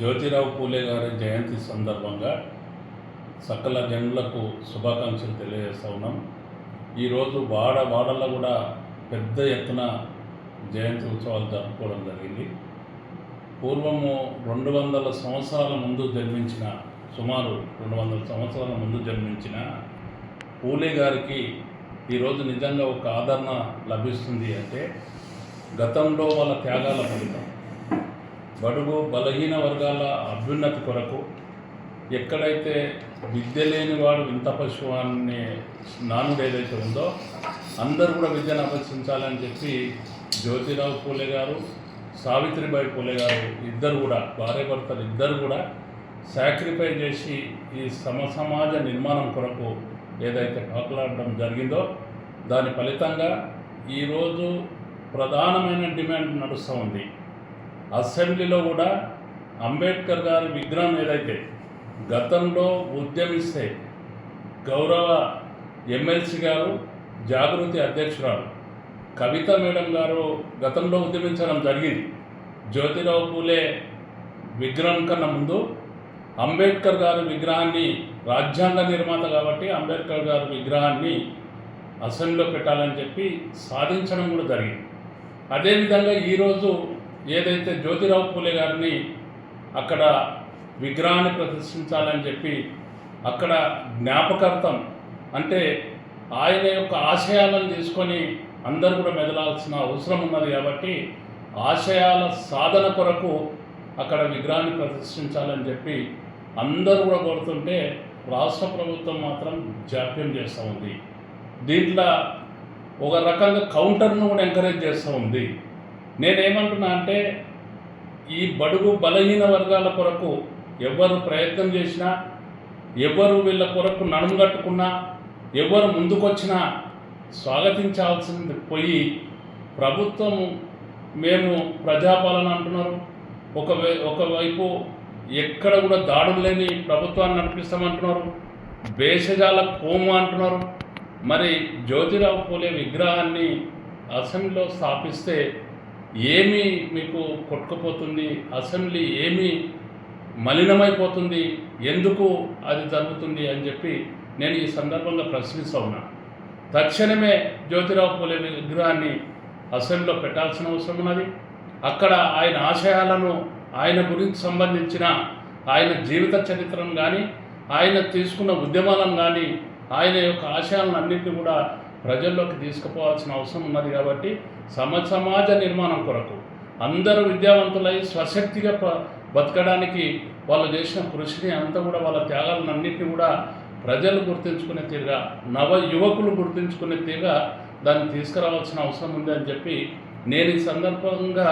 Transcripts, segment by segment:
జ్యోతిరావు పూలే గారి జయంతి సందర్భంగా సకల జనులకు శుభాకాంక్షలు తెలియజేస్తా ఉన్నాం. ఈరోజు వాడ వాడల్లో కూడా పెద్ద ఎత్తున జయంతి ఉత్సవాలు జరుపుకోవడం జరిగింది. పూర్వము రెండు వందల సంవత్సరాల ముందు జన్మించిన సుమారు రెండు వందల సంవత్సరాల ముందు జన్మించిన పూలే గారికి ఈరోజు నిజంగా ఒక ఆదరణ లభిస్తుంది అంటే గతంలో వాళ్ళ త్యాగాల ఫలితం. బడుగు బలహీన వర్గాల అభ్యున్నతి కొరకు ఎక్కడైతే విద్య లేనివాడు వింత పశువు అనే నానుడు ఏదైతే ఉందో అందరూ కూడా విద్యను అభ్యసించాలని చెప్పి జ్యోతిరావు పూలే గారు సావిత్రిబాయి పూలే గారు ఇద్దరు కూడా భార్యాభర్తలు ఇద్దరు కూడా సాక్రిఫై చేసి ఈ సమ సమాజ నిర్మాణం కొరకు ఏదైతే పాకులాడడం జరిగిందో దాని ఫలితంగా ఈరోజు ప్రధానమైన డిమాండ్ నడుస్తూ ఉంది. అసెంబ్లీలో కూడా అంబేద్కర్ గారి విగ్రహం ఏదైతే గతంలో ఉద్యమిస్తే గౌరవ ఎమ్మెల్సీ గారు జాగృతి అధ్యక్షురాలు కవిత మేడం గారు గతంలో ఉద్యమించడం జరిగింది. జ్యోతిరావు పూలే విగ్రహం కన్నా ముందు అంబేద్కర్ గారి విగ్రహాన్ని రాజ్యాంగ నిర్మాత కాబట్టి అంబేద్కర్ గారి విగ్రహాన్ని అసెంబ్లీలో పెట్టాలని చెప్పి సాధించడం కూడా జరిగింది. అదేవిధంగా ఈరోజు ఏదైతే జ్యోతిరావు పూలే గారిని అక్కడ విగ్రహాన్ని ప్రదర్శించాలని చెప్పి అక్కడ జ్ఞాపకార్థం అంటే ఆయన యొక్క ఆశయాలను తీసుకొని అందరూ కూడా మెదలాల్సిన అవసరం ఉన్నది కాబట్టి ఆశయాల సాధన కొరకు అక్కడ విగ్రహాన్ని ప్రదర్శించాలని చెప్పి అందరూ కూడా కోరుతుంటే రాష్ట్ర ప్రభుత్వం మాత్రం జాప్యం చేస్తూ ఉంది. దీంట్లో ఒక రకంగా కౌంటర్ను కూడా ఎంకరేజ్ చేస్తూ ఉంది. నేనేమంటున్నా అంటే ఈ బడుగు బలహీన వర్గాల కొరకు ఎవరు ప్రయత్నం చేసినా ఎవరు వీళ్ళ కొరకు నడుము కట్టుకున్నా ఎవరు ముందుకొచ్చినా స్వాగతించాల్సింది పోయి ప్రభుత్వం మేము ప్రజాపాలన అంటున్నారు. ఒక ఒకవైపు ఎక్కడ కూడా దాడులు లేని ప్రభుత్వాన్ని నడిపిస్తామంటున్నారు. భేషజాల కోము అంటున్నారు. మరి జ్యోతిరావు పూలే విగ్రహాన్ని అసెంబ్లీలో స్థాపిస్తే ఏమి మీకు కొట్టుకుపోతుంది? అసెంబ్లీ ఏమి మలినమైపోతుంది? ఎందుకు అది జరుగుతుంది అని చెప్పి నేను ఈ సందర్భంగా ప్రశ్నిస్తూ ఉన్నాను తక్షణమే జ్యోతిరావు పూలే విగ్రహాన్ని అసెంబ్లీలో పెట్టాల్సిన అవసరం ఉన్నది. అక్కడ ఆయన ఆశయాలను ఆయన గురించి సంబంధించిన ఆయన జీవిత చరిత్రను కానీ ఆయన తీసుకున్న ఉద్యమాలను కానీ ఆయన యొక్క ఆశయాలను అన్నింటినీ కూడా ప్రజల్లోకి తీసుకుపోవాల్సిన అవసరం ఉన్నది కాబట్టి సమ సమాజ నిర్మాణం కొరకు అందరూ విద్యావంతులై స్వశక్తిగా బతకడానికి వాళ్ళు చేసిన కృషిని అంతా కూడా వాళ్ళ త్యాగాలన్నింటినీ కూడా ప్రజలు గుర్తించుకునే తీరుగా నవ యువకులు గుర్తించుకునే తీరుగా దాన్ని తీసుకురావాల్సిన అవసరం ఉంది అని చెప్పి నేను ఈ సందర్భంగా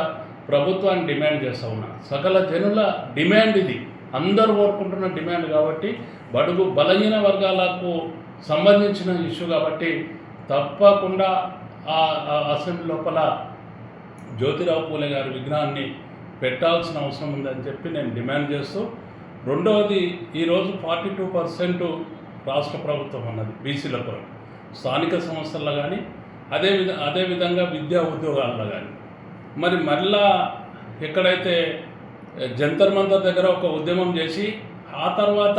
ప్రభుత్వాన్ని డిమాండ్ చేస్తూ ఉన్నా. సకల జనుల డిమాండ్ ఇది. అందరూ కోరుకుంటున్న డిమాండ్ కాబట్టి బడుగు బలహీన వర్గాలకు సంబంధించిన ఇష్యూ కాబట్టి తప్పకుండా ఆ ఆ అసెంబ్లీ లోపల జ్యోతిరావు పూలే గారి విగ్రహాన్ని పెట్టాల్సిన అవసరం ఉందని చెప్పి నేను డిమాండ్ చేస్తూ రెండవది ఈరోజు ఫార్టీ టూ పర్సెంట్ రాష్ట్ర ప్రభుత్వం అన్నది బీసీల కొరకు. స్థానిక సంస్థల్లో కానీ అదే విధ అదేవిధంగా విద్యా ఉద్యోగాల్లో కానీ మరి మరలా ఎక్కడైతే జంతర్ మంతర్ దగ్గర ఒక ఉద్యమం చేసి ఆ తర్వాత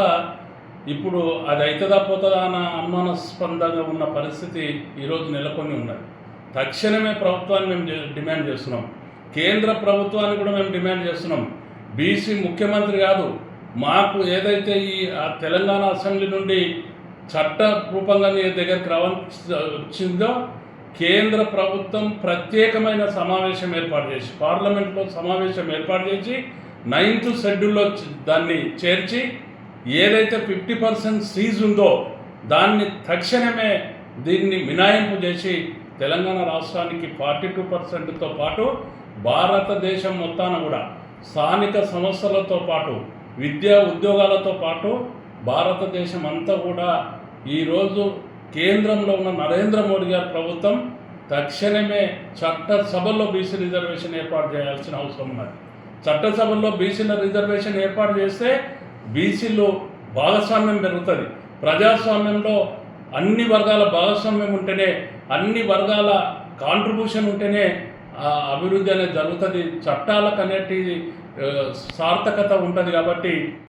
ఇప్పుడు అది అవుతుందా పోతుందా అన్న అనుమానాస్పదంగా ఉన్న పరిస్థితి ఈరోజు నెలకొని ఉన్నది. తక్షణమే ప్రభుత్వాన్ని మేము డిమాండ్ చేస్తున్నాం. కేంద్ర ప్రభుత్వాన్ని కూడా మేము డిమాండ్ చేస్తున్నాం. బీసీ ముఖ్యమంత్రి కాదు మాకు ఏదైతే ఈ ఆ తెలంగాణ అసెంబ్లీ నుండి చట్ట రూపంగా మీ దగ్గరికి రావాల్సి వచ్చిందో కేంద్ర ప్రభుత్వం ప్రత్యేకమైన సమావేశం ఏర్పాటు చేసి పార్లమెంట్లో సమావేశం ఏర్పాటు చేసి నైన్త్ షెడ్యూల్లో దాన్ని చేర్చి ఏదైతే ఫిఫ్టీ పర్సెంట్ సీజ్ ఉందో దాన్ని తక్షణమే దీన్ని మినాయింపు చేసి తెలంగాణ రాష్ట్రానికి ఫార్టీ టూ పర్సెంట్తో పాటు భారతదేశం మొత్తాన కూడా స్థానిక సంస్థలతో పాటు విద్యా ఉద్యోగాలతో పాటు భారతదేశం అంతా కూడా ఈరోజు కేంద్రంలో ఉన్న నరేంద్ర మోడీ గారి ప్రభుత్వం తక్షణమే చట్టసభల్లో బీసీ రిజర్వేషన్ ఏర్పాటు చేయాల్సిన అవసరం ఉన్నది. చట్టసభల్లో బీసీల రిజర్వేషన్ ఏర్పాటు చేస్తే బీసీలో భాగస్వామ్యం పెరుగుతుంది. ప్రజాస్వామ్యంలో అన్ని వర్గాల భాగస్వామ్యం ఉంటేనే అన్ని వర్గాల కాంట్రిబ్యూషన్ ఉంటేనే అభివృద్ధి అనేది జరుగుతుంది. చట్టాలకు అనేటి సార్థకత ఉంటుంది కాబట్టి